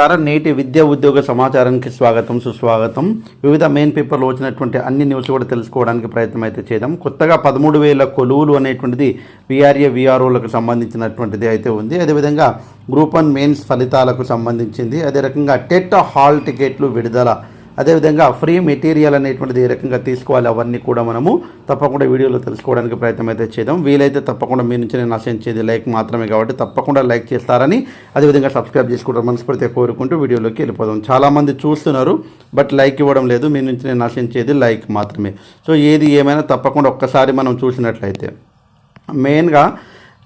మిత్రులారా నేటి విద్యా ఉద్యోగ సమాచారానికి స్వాగతం సుస్వాగతం. వివిధ మెయిన్ పేపర్లో వచ్చినటువంటి అన్ని న్యూస్ కూడా తెలుసుకోవడానికి ప్రయత్నం అయితే చేద్దాం. కొత్తగా పదమూడు వేల కొలువులు అనేటువంటిది విఆర్ఏ విఆర్ఓలకు సంబంధించినటువంటిది అయితే ఉంది. అదేవిధంగా గ్రూప్ వన్ మెయిన్స్ ఫలితాలకు సంబంధించింది. అదే రకంగా టెట్ హాల్ టికెట్లు విడుదల అదేవిధంగా ఫ్రీ మెటీరియల్ అనేటువంటిది ఏ రకంగా తీసుకోవాలి అవన్నీ కూడా మనము తప్పకుండా వీడియోలో తెలుసుకోవడానికి ప్రయత్నం అయితే చేద్దాం. వీలైతే తప్పకుండా మీ నుంచి నేను ఆశించేది లైక్ మాత్రమే కాబట్టి తప్పకుండా లైక్ చేస్తారని అదేవిధంగా సబ్స్క్రైబ్ చేసుకుంటారు మనస్ఫూర్తిగా కోరుకుంటూ వీడియోలోకి వెళ్ళిపోదాం. చాలామంది చూస్తున్నారు బట్ లైక్ ఇవ్వడం లేదు. మీ నుంచి నేను ఆశించేది లైక్ మాత్రమే. సో ఏది ఏమైనా తప్పకుండా ఒక్కసారి మనం చూసినట్లయితే మెయిన్గా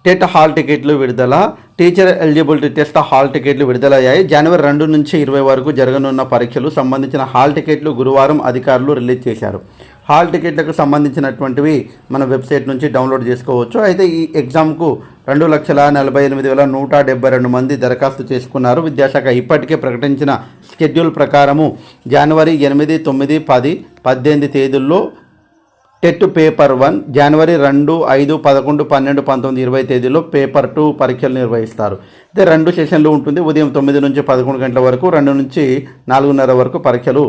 టెట్ హాల్ టికెట్లు విడుదల టీచర్ ఎలిజిబిలిటీ టెస్ట్ హాల్ టికెట్లు విడుదలయ్యాయి. జనవరి రెండు నుంచి ఇరవై వరకు జరగనున్న పరీక్షలు సంబంధించిన హాల్ టికెట్లు గురువారం అధికారులు రిలీజ్ చేశారు. హాల్ టికెట్లకు సంబంధించినటువంటివి మన వెబ్సైట్ నుంచి డౌన్లోడ్ చేసుకోవచ్చు. అయితే ఈ ఎగ్జామ్కు రెండు లక్షల నలభై ఎనిమిది వేల నూట డెబ్బై రెండు మంది దరఖాస్తు చేసుకున్నారు. విద్యాశాఖ ఇప్పటికే ప్రకటించిన షెడ్యూల్ ప్రకారము జనవరి ఎనిమిది తొమ్మిది పది పద్దెనిమిది తేదీల్లో టెట్ పేపర్ వన్ జనవరి రెండు ఐదు పదకొండు పన్నెండు పంతొమ్మిది ఇరవై తేదీలో పేపర్ టూ పరీక్షలు నిర్వహిస్తారు. అయితే రెండు సెషన్లు ఉంటుంది. ఉదయం తొమ్మిది నుంచి పదకొండు గంటల వరకు రెండు నుంచి నాలుగున్నర వరకు పరీక్షలు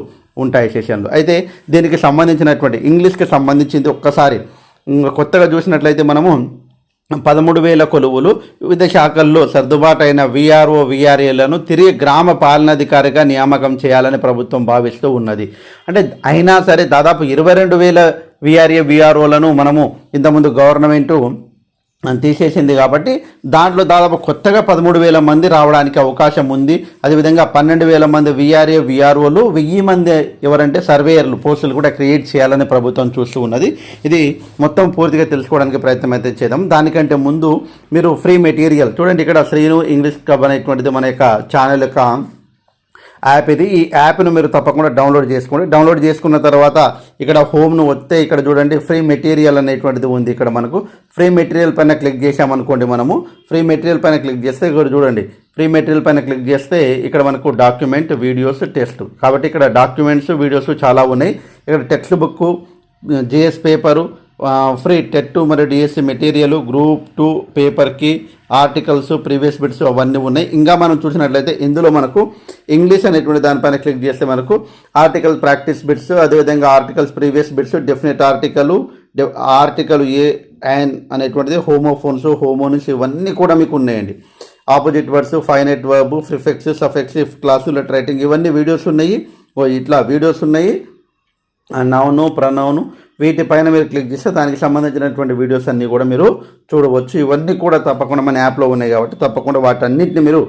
ఉంటాయి సెషన్లు. అయితే దీనికి సంబంధించినటువంటి ఇంగ్లీష్కి సంబంధించింది ఒక్కసారి. కొత్తగా చూసినట్లయితే మనము పదమూడు వేల కొలువులు వివిధ శాఖల్లో సర్దుబాటైన విఆర్ఓ విఆర్ఏలను తిరిగి గ్రామ పాలనాధికారిగా నియామకం చేయాలని ప్రభుత్వం భావిస్తూ ఉన్నది. అంటే అయినా సరే దాదాపు ఇరవై రెండు వేల విఆర్ఏ విఆర్ఓలను మనము ఇంతకుముందు గవర్నమెంటు తీసేసింది కాబట్టి దాంట్లో దాదాపు కొత్తగా పదమూడు వేల మంది రావడానికి అవకాశం ఉంది. అదేవిధంగా పన్నెండు వేల మంది విఆర్ఏ విఆర్ఓలు వెయ్యి మంది ఎవరంటే సర్వేయర్లు పోస్టులు కూడా క్రియేట్ చేయాలని ప్రభుత్వం చూస్తూ ఉన్నది. ఇది మొత్తం పూర్తిగా తెలుసుకోవడానికి ప్రయత్నం అయితే చేద్దాం. దానికంటే ముందు మీరు ఫ్రీ మెటీరియల్ చూడండి. ఇక్కడ శ్రీను ఇంగ్లీష్ క్లబ్ అనేటువంటిది మన యొక్క ఛానల్ యొక్క యాప్ ఇది. ఈ యాప్ను మీరు తప్పకుండా డౌన్లోడ్ చేసుకోండి. డౌన్లోడ్ చేసుకున్న తర్వాత ఇక్కడ హోమ్ను వస్తే ఇక్కడ చూడండి ఫ్రీ మెటీరియల్ అనేటువంటిది ఉంది ఇక్కడ మనకు. ఫ్రీ మెటీరియల్ పైన క్లిక్ చేసామనుకోండి మనము. ఫ్రీ మెటీరియల్ పైన క్లిక్ చేస్తే ఇక్కడ చూడండి. ఫ్రీ మెటీరియల్ పైన క్లిక్ చేస్తే ఇక్కడ మనకు డాక్యుమెంట్ వీడియోస్ టెస్ట్ కాబట్టి ఇక్కడ డాక్యుమెంట్స్ వీడియోస్ చాలా ఉన్నాయి. ఇక్కడ text book GS paper free TET మరియు డిఎస్సి మెటీరియల్ గ్రూప్ టూ పేపర్కి ఆర్టికల్స్ ప్రీవియస్ బిట్స్ అవన్నీ ఉన్నాయి. ఇంకా మనం చూసినట్లయితే ఇందులో మనకు ఇంగ్లీష్ అనేటువంటి దానిపైన క్లిక్ చేస్తే మనకు ఆర్టికల్ ప్రాక్టీస్ బిట్స్ అదేవిధంగా articles previous bits definite article article a and అనేటువంటిది హోమోఫోన్స్ హోమోనిస్ ఇవన్నీ కూడా మీకు ఉన్నాయండి. Opposite words finite verb prefix suffix class letter writing ఇవన్నీ వీడియోస్ ఉన్నాయి. ఓ ఇట్లా వీడియోస్ ఉన్నాయి. నౌను ప్రనౌను వీటిపైన మీరు క్లిక్ చేస్తే దానికి సంబంధించినటువంటి వీడియోస్ అన్నీ కూడా మీరు చూడవచ్చు. ఇవన్నీ కూడా తప్పకుండా మన యాప్లో ఉన్నాయి కాబట్టి తప్పకుండా వాటన్నిటిని మీరు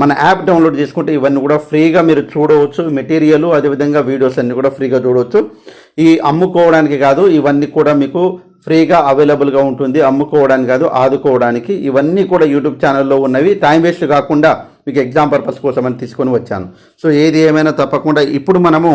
మన యాప్ డౌన్లోడ్ చేసుకుంటే ఇవన్నీ కూడా ఫ్రీగా మీరు చూడవచ్చు. మెటీరియల్ అదేవిధంగా వీడియోస్ అన్నీ కూడా ఫ్రీగా చూడవచ్చు. ఈ అమ్ముకోవడానికి కాదు ఇవన్నీ కూడా మీకు ఫ్రీగా అవైలబుల్గా ఉంటుంది. అమ్ముకోవడానికి కాదు ఆదుకోవడానికి. ఇవన్నీ కూడా యూట్యూబ్ ఛానల్లో ఉన్నవి. టైం వేస్ట్ కాకుండా మీకు ఎగ్జామ్ పర్పస్ కోసం అని తీసుకొని వచ్చాను. సో ఏది ఏమైనా తప్పకుండా ఇప్పుడు మనము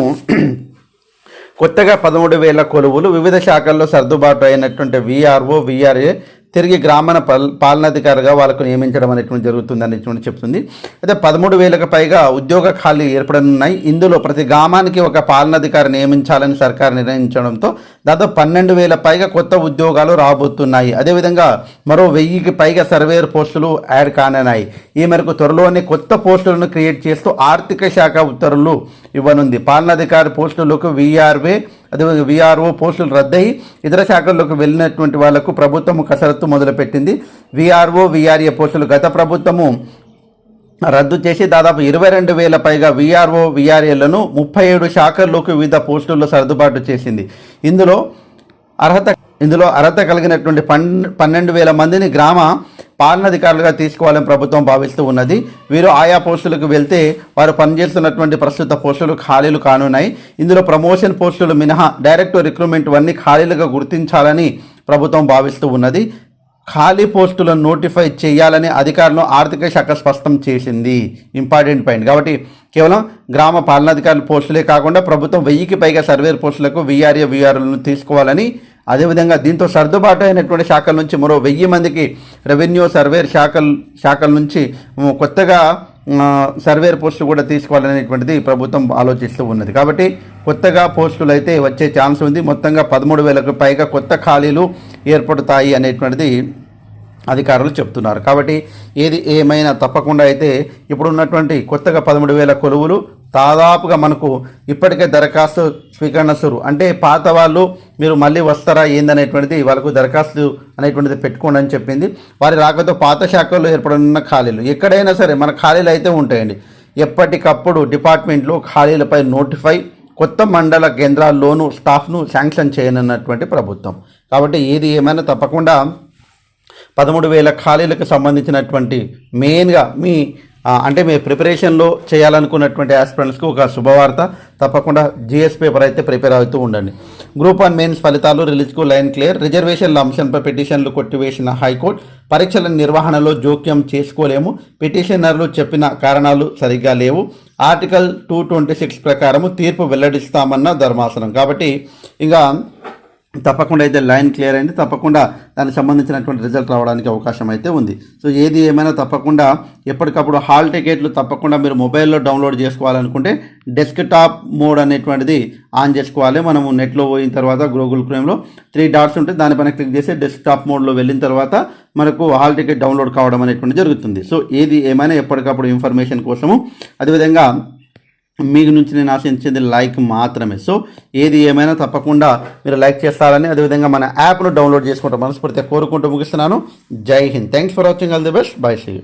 కొత్తగా పదమూడు వేల కొలువులు వివిధ శాఖల్లో సర్దుబాటు అయినటువంటి విఆర్ఓ విఆర్ఏ తిరిగి గ్రామీణ పల్ పాలనాధికారిగా వాళ్ళకు నియమించడం అనేటువంటి జరుగుతుంది అనేటువంటి చెప్తుంది. అయితే పదమూడు వేలకు పైగా ఉద్యోగ ఖాళీ ఏర్పడనున్నాయి. ఇందులో ప్రతి గ్రామానికి ఒక పాలనాధికారి నియమించాలని సర్కార్ నిర్ణయించడంతో దాదాపు పన్నెండు వేల పైగా కొత్త ఉద్యోగాలు రాబోతున్నాయి. అదేవిధంగా మరో వెయ్యికి పైగా సర్వేయర్ పోస్టులు యాడ్ కానున్నాయి. ఈ మేరకు త్వరలోనే కొత్త పోస్టులను క్రియేట్ చేస్తూ ఆర్థిక శాఖ ఉత్తర్వులు ఇవ్వనుంది. పాలనాధికారి పోస్టులకు వీఆర్వే అదేవిధంగా వీఆర్ఓ పోస్టులు రద్దయి ఇతర శాఖల్లోకి వెళ్ళినటువంటి వాళ్ళకు ప్రభుత్వం కసరత్తు మొదలుపెట్టింది. విఆర్ఓ వీఆర్ఏ పోస్టులు గత ప్రభుత్వము రద్దు చేసి దాదాపు ఇరవై రెండు వేల పైగా వీఆర్ఓ విఆర్ఏలను ముప్పై ఏడు శాఖల్లోకి వివిధ పోస్టుల్లో సర్దుబాటు చేసింది. ఇందులో అర్హత ఇందులో అర్హత కలిగినటువంటి పన్ పన్నెండు వేల మందిని గ్రామ పాలనాధికారులుగా తీసుకోవాలని ప్రభుత్వం భావిస్తూ ఉన్నది. వీరు ఆయా పోస్టులకు వెళ్తే వారు పనిచేస్తున్నటువంటి ప్రస్తుత పోస్టులు ఖాళీలు కానున్నాయి. ఇందులో ప్రమోషన్ పోస్టులు మినహా డైరెక్ట్ రిక్రూట్మెంట్ అన్ని ఖాళీలుగా గుర్తించాలని ప్రభుత్వం భావిస్తూ ఉన్నది. ఖాళీ పోస్టులను నోటిఫై చేయాలని అధికారులను ఆర్థిక శాఖ స్పష్టం చేసింది. Important point. కాబట్టి కేవలం గ్రామ పాలనాధికారుల పోస్టులే కాకుండా ప్రభుత్వం వెయ్యికి పైగా సర్వేర్ పోస్టులకు వీఆర్ఏ వీఆర్లను తీసుకోవాలని అదేవిధంగా దీంతో సర్దుబాటు అయినటువంటి శాఖల నుంచి మరో వెయ్యి మందికి రెవెన్యూ సర్వేర్ శాఖల శాఖల నుంచి కొత్తగా సర్వేర్ పోస్టు కూడా తీసుకోవాలనేటువంటిది ప్రభుత్వం ఆలోచిస్తూ ఉన్నది. కాబట్టి కొత్తగా పోస్టులు అయితే వచ్చే ఛాన్స్ ఉంది. మొత్తంగా పదమూడు వేలకు పైగా కొత్త ఖాళీలు ఏర్పడతాయి అనేటువంటిది అధికారులు చెప్తున్నారు. కాబట్టి ఏది ఏమైనా తప్పకుండా అయితే ఇప్పుడున్నటువంటి కొత్తగా పదమూడు వేల కొలువులు దాదాపుగా మనకు ఇప్పటికే దరఖాస్తు స్వీకరణ సురు. అంటే పాత వాళ్ళు మీరు మళ్ళీ వస్తారా ఏందనేటువంటిది వాళ్ళకు దరఖాస్తు అనేటువంటిది పెట్టుకోండి అని చెప్పింది. వారి రాకతో పాత శాఖల్లో ఏర్పడనున్న ఖాళీలు. ఎక్కడైనా సరే మన ఖాళీలు అయితే ఉంటాయండి. ఎప్పటికప్పుడు డిపార్ట్మెంట్లో ఖాళీలపై నోటిఫై కొత్త మండల కేంద్రాల్లోనూ స్టాఫ్ను శాంక్షన్ చేయనున్నటువంటి ప్రభుత్వం. కాబట్టి ఏది ఏమైనా తప్పకుండా పదమూడు వేల ఖాళీలకు సంబంధించినటువంటి మెయిన్గా మీ అంటే మీ ప్రిపరేషన్లో చేయాలనుకున్నటువంటి ఆస్పిరెంట్స్కి ఒక శుభవార్త. తప్పకుండా జిఎస్ పేపర్ అయితే ప్రిపేర్ అవుతూ ఉండండి. గ్రూప్ వన్ మెయిన్స్ ఫలితాలు రిలీజ్కు లైన్ క్లియర్. రిజర్వేషన్ల అంశంపై పిటిషన్లు కొట్టివేసిన హైకోర్టు పరీక్షల నిర్వహణలో జోక్యం చేసుకోలేము. పిటిషనర్లు చెప్పిన కారణాలు సరిగ్గా లేవు. ఆర్టికల్ టూ ట్వంటీ సిక్స్ ప్రకారము తీర్పు వెల్లడిస్తామన్న ధర్మాసనం. కాబట్టి ఇంకా తప్పకుండా అయితే లైన్ క్లియర్ అయింది. తప్పకుండా దానికి సంబంధించినటువంటి రిజల్ట్ రావడానికి అవకాశం అయితే ఉంది. సో ఏది ఏమైనా తప్పకుండా ఎప్పటికప్పుడు హాల్ టికెట్లు తప్పకుండా మీరు మొబైల్లో డౌన్లోడ్ చేసుకోవాలనుకుంటే డెస్క్ టాప్ మోడ్ అనేటువంటిది ఆన్ చేసుకోవాలి. మనము నెట్లో పోయిన తర్వాత గూగుల్ క్రోమ్లో త్రీ డాట్స్ ఉంటే దానిపైన క్లిక్ చేసి డెస్క్ టాప్ మోడ్లో వెళ్ళిన తర్వాత మనకు హాల్ టికెట్ డౌన్లోడ్ కావడం అనేటువంటి జరుగుతుంది. సో ఏది ఏమైనా ఎప్పటికప్పుడు ఇన్ఫర్మేషన్ కోసము అదేవిధంగా మీకు నుంచి నేను ఆశించేది లైక్ మాత్రమే. సో ఏది ఏమైనా తప్పకుండా మీరు లైక్ చేస్తారని అదేవిధంగా మన యాప్ను డౌన్లోడ్ చేసుకుంటాం మనస్ఫూర్తిగా కోరుకుంటూ ముగిస్తున్నాను. Jai Hind. Thanks for watching all the best bye see you